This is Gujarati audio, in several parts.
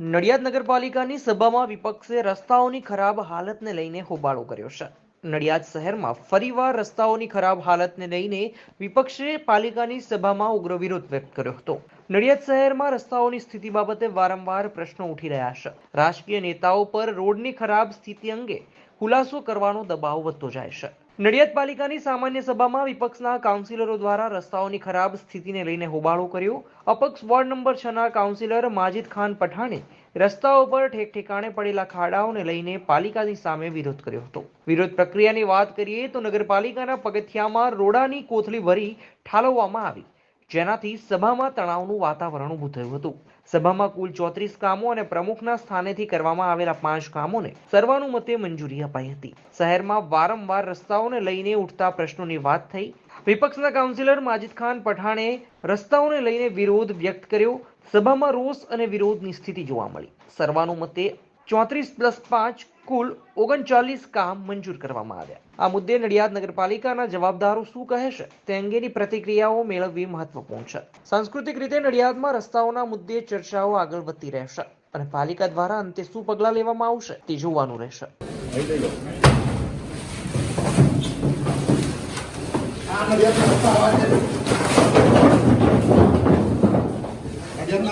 નડિયાદ નગરપાલિકાની સભામાં વિપક્ષે રસ્તાઓની ખરાબ હાલતને લઈને હોબાળો કર્યો છે. નડિયાદ શહેરમાં ફરીવાર રસ્તાઓની ખરાબ હાલતને લઈને વિપક્ષે પાલિકાની સભામાં ઉગ્ર વિરોધ વ્યક્ત કર્યો હતો. નડિયાદ શહેરમાં રસ્તાઓની સ્થિતિ બાબતે વારંવાર પ્રશ્નો ઉઠી રહ્યા છે. રાજકીય નેતાઓ પર રોડની ખરાબ સ્થિતિ અંગે ખુલાસો કરવાનો દબાવ વધતો જાય છે. નડિયાદ પાલિકાની સામાન્ય સભામાં વિપક્ષના કાઉન્સિલરો દ્વારા રસ્તાઓની ખરાબ સ્થિતિને લઈને હોબાળો કર્યો. અપક્ષ વોર્ડ નંબર છ ના કાઉન્સિલર માજિદ ખાન પઠાણે રસ્તાઓ પર ઠેક ઠેકાણે પડેલા ખાડાઓને લઈને પાલિકાની સામે વિરોધ કર્યો હતો. વિરોધ પ્રક્રિયાની વાત કરીએ તો નગરપાલિકાના પગથિયામાં રોડાની કોથળી ભરી ઠાલવવામાં આવી. જેનાથી સભામાં તણાવનું વાતાવરણ ઊભું થયું હતું. સભામાં કુલ ચોત્રીસ કામો અને પ્રમુખના સ્થાનેથી કરવામાં આવેલા પાંચ કામોને સર્વાનુમતે મંજૂરી અપાઈ હતી. શહેરમાં વારંવાર રસ્તાઓને લઈને ઉઠતા પ્રશ્નોની વાત થઈ. વિપક્ષના કાઉન્સિલર માજિદ ખાન પઠાણે રસ્તાઓને લઈને વિરોધ વ્યક્ત કર્યો. સભામાં રોષ અને વિરોધની સ્થિતિ જોવા મળી. સર્વાનુમતે ચોત્રીસ પ્લસ પાંચ કુલ ઓગણચાલીસ કામ મંજૂર કરવામાં આવ્યા. આ મુદ્દે નડિયાદ નગરપાલિકાના જવાબદારો શું કહે છે તે અંગેની પ્રતિક્રિયાઓ મેળવવી મહત્વપૂર્ણ છે. સાંસ્કૃતિક રીતે નડિયાદમાં રસ્તાઓના મુદ્દે ચર્ચાઓ આગળ વધતી રહેશે અને પાલિકા દ્વારા અંતે શું પગલાં લેવામાં આવશે તે જોવાનું રહેશે.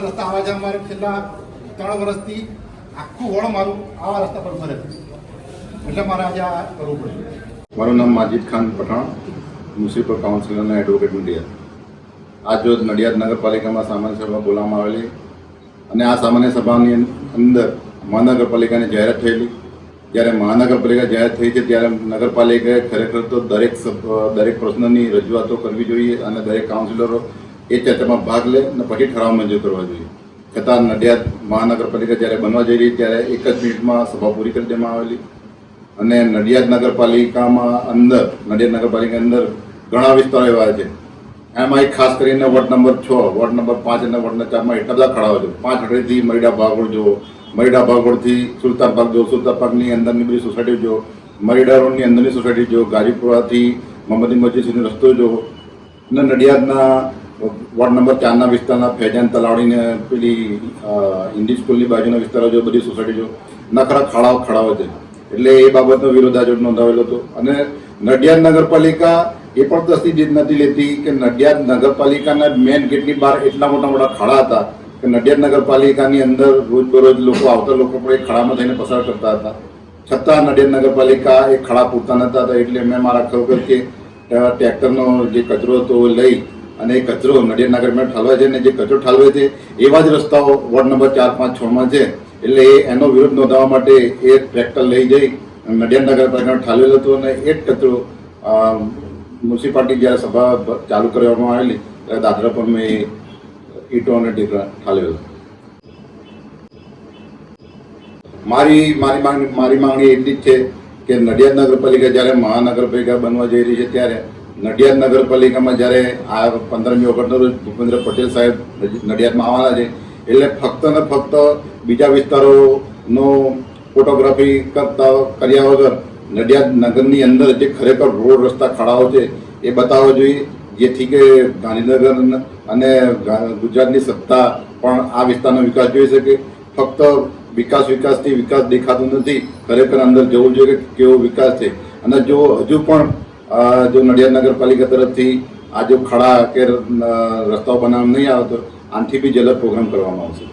રસ્તા અમારે છેલ્લા ત્રણ વર્ષથી આખું વળ મારું આવા રસ્તા પર ફરે એટલે મારે આજે આ કરવું પડ્યું મારું નામ માજીદ ખાન પઠાણ, મ્યુનિસિપલ કાઉન્સિલરના એડવોકેટ નડિયાદ આજ રોજ નડિયાદ નગરપાલિકામાં સામાન્ય સભા બોલાવવામાં આવેલી. અને આ સામાન્ય સભાની અંદર મહાનગરપાલિકાની જાહેરાત થયેલી. જ્યારે મહાનગરપાલિકા જાહેર થઈ છે, ત્યારે નગરપાલિકાએ ખરેખર તો દરેક દરેક પ્રશ્નની રજૂઆતો કરવી જોઈએ અને દરેક કાઉન્સિલરો એ ચર્ચામાં ભાગ લે અને પછી ઠરાવ મંજૂર કરવા જોઈએ. છતાં નડિયાદ મહાનગરપાલિકા જ્યારે બનવા જઈ રહી, ત્યારે એક જ મિનિટમાં સભા પૂરી કરી દેવામાં આવેલી. અને નડિયાદ નગરપાલિકામાં અંદર, નડિયાદ નગરપાલિકા અંદર ઘણા વિસ્તારો એવા છે. એમાં એક ખાસ કરીને વોર્ડ નંબર છ, વોર્ડ નંબર પાંચ અને વોર્ડ નંબર ચારમાં એટલા બધા ખડાઓ છે. પાંચ હડેથી મરીડા ભાગોળ જુઓ. મરીડા ભાગોળથી સુલતાન પાર્ક જુઓ. સુલતાન પાર્કની અંદરની બધી સોસાયટી જુઓ. મરીડા રોડની અંદરની સોસાયટી જુઓ. ગાજીપુરાથી મોહમ્મદી મસ્જિદ સુધીનો રસ્તો જુઓ. અને નડિયાદના વોર્ડ નંબર ચારના વિસ્તારના ફેજાન તલાવડીને પેલી હિન્દી સ્કૂલની બાજુના વિસ્તારો જો બધી સોસાયટી જો નખરા ખાડાઓ ખડાઓ છે. એટલે એ બાબતનો વિરોધ આજે નોંધાવેલો હતો. અને નડિયાદ નગરપાલિકા એ પણ તસ્દી નથી લેતી કે નડિયાદ નગરપાલિકાના મેન ગેટની બહાર એટલા મોટા મોટા ખાડા હતા કે નડિયાદ નગરપાલિકાની અંદર રોજબરોજ લોકો આવતા લોકો પણ એ ખાડામાં થઈને પસાર કરતા હતા. છતાં નડિયાદ નગરપાલિકા એ ખાડા પૂરતા નતા હતા. એટલે મેં મારા ખબર કે ટ્રેક્ટરનો જે કચરો હતો એ લઈ અને એ કચરો નડિયાદ નગરમાં ઠાલવે છે અને જે કચરો ઠાલવે છે, એવા જ રસ્તાઓ વોર્ડ નંબર ચાર, પાંચ છમાં છે. એટલે એ એનો વિરોધ નોંધાવવા માટે એ ટ્રેક્ટર લઈ જઈ નડિયાદ નગરપાલિકાનો ઠાલવેલ હતું અને એ જ કચરો મ્યુનિસિપાલિટી જ્યારે સભા ચાલુ કરવામાં આવેલી, ત્યારે દાદરા પર મેં ઈંટો અને ટેકરા ઠાલવેલો. મારી મારી માંગણી મારી માંગણી એટલી જ છે કે નડિયાદ નગરપાલિકા જ્યારે મહાનગરપાલિકા બનવા જઈ રહી છે ત્યારે નડિયાદ નગરપાલિકામાં જ્યારે આ પંદરમી ઓગસ્ટના રોજ ભૂપેન્દ્ર પટેલ સાહેબ નડિયાદમાં આવવાના છે, એટલે ફક્ત ને ફક્ત બીજા વિસ્તારોનો ફોટોગ્રાફી કરતા કર્યા વગર નડિયાદ નગરની અંદર જે ખરેખર રોડ રસ્તા, ખાડાઓ છે, એ બતાવવા જોઈએ. જેથી કે ગાંધીનગર અને ગુજરાતની સત્તા પણ આ વિસ્તારનો વિકાસ જોઈ શકે. ફક્ત વિકાસ વિકાસથી વિકાસ દેખાતો નથી, ખરેખર અંદર જવું જોઈએ કે કેવો વિકાસ છે. અને જો હજુ પણ જો નડિયાદ નગરપાલિકા તરફથી આ જો ખડા કે રસ્તાઓ બનાવવામાં નહીં આવે તો આનાથી બી જલદ પ્રોગ્રામ કરવામાં આવશે.